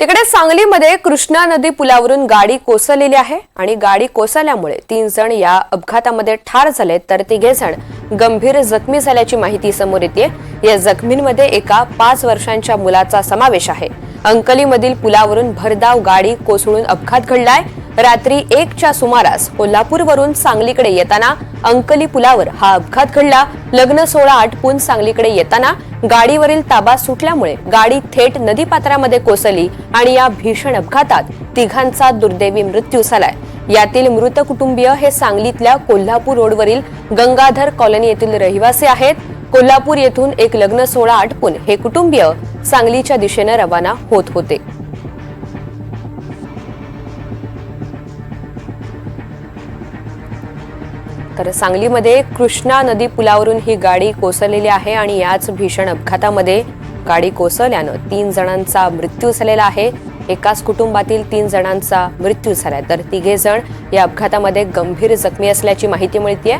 तिकडे सांगलीमध्ये कृष्णा नदी पुलावरून गाडी कोसळलेली आहे आणि गाडी कोसळल्यामुळे तीन जण या अपघातामध्ये ठार झाले तर तिघे जण गंभीर जखमी झाल्याची माहिती समोर येते या जखमींमध्ये एका पाच वर्षांच्या मुलाचा समावेश आहे. अंकलीमधील पुलावरून भरधाव गाडी कोसळून अपघात घडलाय. रात्री एकच्या सुमारास कोल्हापूरवरून सांगलीकडे येताना अंकली पुलावर हा अपघात घडला. लग्न सोहळा आटपून सांगलीकडे येताना गाडीवरील ताबा सुटल्यामुळे गाडी थेट नदीपात्रामध्ये कोसळली आणि या भीषण अपघातात तिघांचा दुर्दैवी मृत्यू झालाय. यातील मृत कुटुंबीय हे सांगलीतल्या कोल्हापूर रोडवरील गंगाधर कॉलनी येथील रहिवासी आहेत. कोल्हापूर येथून एक लग्न सोहळा आटपून हे कुटुंबीय सांगलीच्या दिशेनं रवाना होत होते. तर सांगलीमध्ये कृष्णा नदी पुलावरून ही गाडी कोसळलेली आहे आणि याच भीषण अपघातामध्ये गाडी कोसळल्यानं तीन जणांचा मृत्यू झालेला आहे. एकाच कुटुंबातील तीन जणांचा मृत्यू झालाय. तर तिघे जण या अपघातामध्ये गंभीर जखमी असल्याची माहिती मिळते